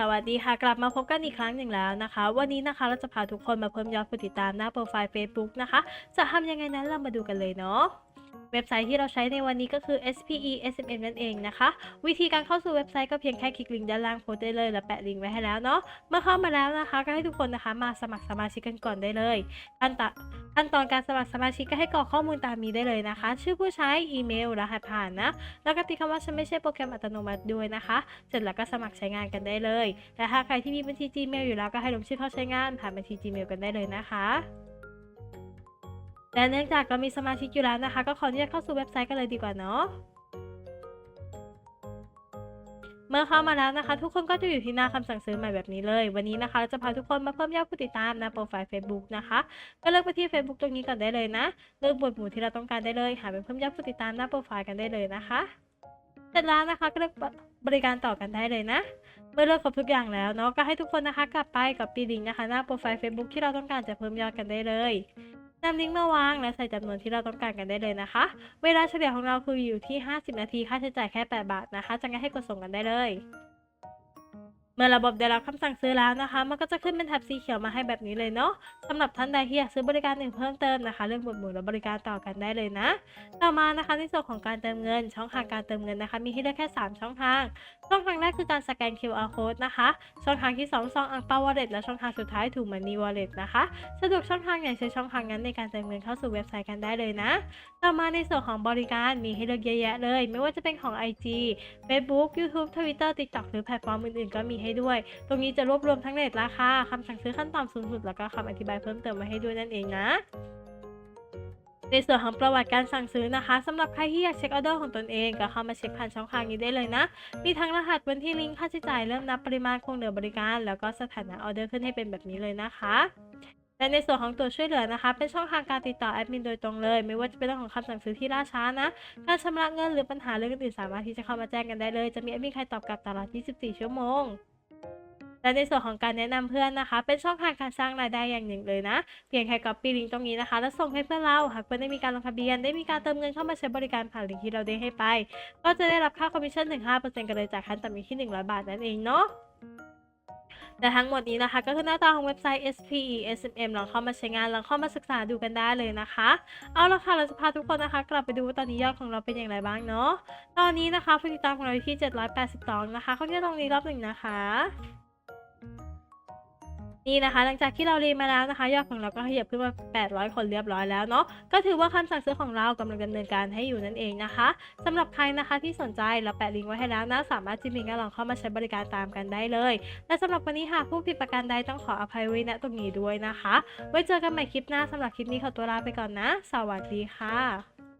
สวัสดีค่ะ กลับมาพบกันอีกครั้งหนึ่งแล้วนะคะ วันนี้นะคะเราจะพาทุกคนมาเพิ่มยอดผู้ติดตามหน้าโปรไฟล์ Facebook นะคะ จะทำยังไงนั้นเรามาดูกันเลยเนาะ เว็บไซต์ที่เราใช้ในวันนี้ก็คือ SPE SMM นั่นเองนะคะ วิธีการเข้าสู่เว็บไซต์ก็เพียงแค่คลิกลิงก์ด้านล่างโพสได้เลย และแปะลิงก์ไว้ให้แล้วเนาะ เมื่อเข้ามาแล้วนะคะ ก็ให้ทุกคนนะคะมาสมัครสมาชิกกันก่อนได้เลยขั้นตอนขั้นตอนการสมัครสมาชิกก็ให้กรอกข้อมูลตามนี้ได้เลยนะคะ ชื่อผู้ใช้อีเมลรหัสผ่านนะ แล้วก็ติดคำว่าฉันไม่ใช่โปรแกรมอัตโนมัติด้วยนะคะ เสร็จแล้วก็สมัครใช้งานกันได้เลย และถ้าใครที่มีบัญชี Gmail อยู่แล้วก็ให้ลงชื่อเข้าใช้งานผ่านบัญชี Gmail กันได้เลยนะคะ และเนื่องจากเรามีสมาชิกอยู่แล้วนะคะ ก็ขออนุญาตเข้าสู่เว็บไซต์กันเลยดีกว่าเนาะเมื่อเข้ามาแล้วนะคะ ทุกคนก็จะอยู่ที่หน้าคำสั่งซื้อใหม่แบบนี้เลย วันนี้นะคะเราจะพาทุกคนมาเพิ่มยอดผู้ติดตามหน้าโปรไฟล์ Facebook นะคะก็เลือกไปที่ Facebook ตรงนี้ก่อนได้เลยนะเลือกหมวดหมู่ที่เราต้องการได้เลยหาเป็นเพิ่มยอดผู้ติดตามหน้าโปรไฟล์กันได้เลยนะคะเสร็จแล้วนะคะก็เลือกบริการต่อกันได้เลยนะ เมื่อเลือกครบทุกอย่างแล้วเนาะก็ให้ทุกคนนะคะกลับไปกับปีลิงนะคะ หน้าโปรไฟล์ Facebook ที่เราต้องการจะเพิ่มยอดกันได้เลย นำลิงก์มาวางและใส่จำนวนที่เราต้องการกันได้เลยนะคะ เวลาเฉลี่ยของเราคืออยู่ที่ 50 นาที ค่าใช้จ่ายแค่ 8 บาทนะคะจะงั้นให้กดส่งกันได้เลย เมื่อระบบได้รับคำสั่งซื้อแล้วนะคะ มันก็จะขึ้นเป็นแถบสีเขียวมาให้แบบนี้เลยเนาะสำหรับท่านใดที่อยากซื้อบริการอื่นเพิ่มเติมนะคะ เรื่องหมวดหมู่และบริการต่อกันได้เลยนะ ต่อมานะคะในส่วนของการเติมเงิน ช่องทางการเติมเงินนะคะ มีให้เลือกแค่ 3 ช่องทาง ช่องทาง รกคือการสแกน QR code นะคะ ช่องทางที่2ซองอังเปา wallet และช่องทางสุดท้ายถูกมันนี wallet นะคะ สะดวกช่องทางไหนใช้ช่องทางนั้นในการเติมเงินเข้าสู่เว็บไซต์กันได้เลยนะ ต่อมาในส่วนของบริการมีให้เลือกเยอะแยะเลย ไม่ว่าจะเป็นของ IG Facebook YouTube Twitter TikTok หรือแพลตฟอร์มอื่นๆ ก็มีให้ด้วย ตรงนี้จะรวบรวมทั้งเรทราคาคำสั่งซื้อขั้นต่ำสูงสุดแล้วก็คำอธิบายเพิ่มเติมมาให้ด้วยนั่นเองนะ ในส่วนของประวัติการสั่งซื้อนะคะสำหรับใครที่อยากเช็คออเดอร์ของตนเองก็เข้ามาเช็คผ่านช่องทางนี้ได้เลยนะ มีทั้งรหัสวันที่ลิงก์ค่าใช้จ่ายเริ่มนับปริมาณคงเหลือบริการ แล้วก็สถานะออเดอร์ขึ้นให้เป็นแบบนี้เลยนะคะและในส่วนของตัวช่วยเหลือนะคะ เป็นช่องทางการติดต่อแอดมินโดยตรงเลย ไม่ว่าจะเป็นเรื่องของคำสั่งซื้อที่ล่าช้านะ การชำระเงินหรือปัญหาเรื่องอื่นสามารถที่จะเข้ามาแจ้งกันได้เลย จะมีแอดมินใครตอบกลับตลอด 24 ชั่วโมง และในส่วนของการแนะนำเพื่อนนะคะ เป็นช่องทางการสร้างรายได้อย่างหนึ่งเลยนะ เพียงแค่ก๊อปปี้ลิงก์ตรงนี้นะคะ แล้วส่งให้เพื่อนเราหากเพื่อนได้มีการลงทะเบียนได้มีการเติมเงินเข้ามาใช้บริการผ่านลิงก์ที่เราได้ให้ไป ก็จะได้รับค่าคอมมิชชั่นถึง5%กันเลยจากขั้นต่ำอยู่ที่100 บาทนั่นเองเนาะแต่ทั้งหมดนี้นะคะก็คือหน้าตาของเว็บไซต์ SPE SMM ลองเข้ามาใช้งานลองเข้ามาศึกษาดูกันได้เลยนะคะ เอาละค่ะเราจะพาทุกคนนะคะ กลับไปดูว่าตอนนี้ยอดของเราเป็นอย่างไรบ้างเนาะตอนนี้นะคะผู้ติดตามของเราอยู่ที่ 782 นะคะเขาจะตรงนี้รอบหนึ่งนะคะ นี่นะคะ หลังจากที่เราเรียนมาแล้วนะคะ ยอดของเราก็ขยับขึ้นมา 800 คนเรียบร้อยแล้วเนาะก็ถือว่าคำสั่งซื้อของเรากำลังดำเนินการให้อยู่นั่นเองนะคะสำหรับใครนะคะที่สนใจเราแปะลิงก์ไว้ให้แล้วนะสามารถจิ้มลิงก์แล้วลองเข้ามาใช้บริการตามกันได้เลย และสำหรับวันนี้หากผู้ผิดประการใดต้องขออภัยไว้ณตรงนี้ด้วยนะคะ ไว้เจอกันใหม่คลิปหน้าสำหรับคลิปนี้ขอตัวลาไปก่อนนะ สวัสดีค่ะ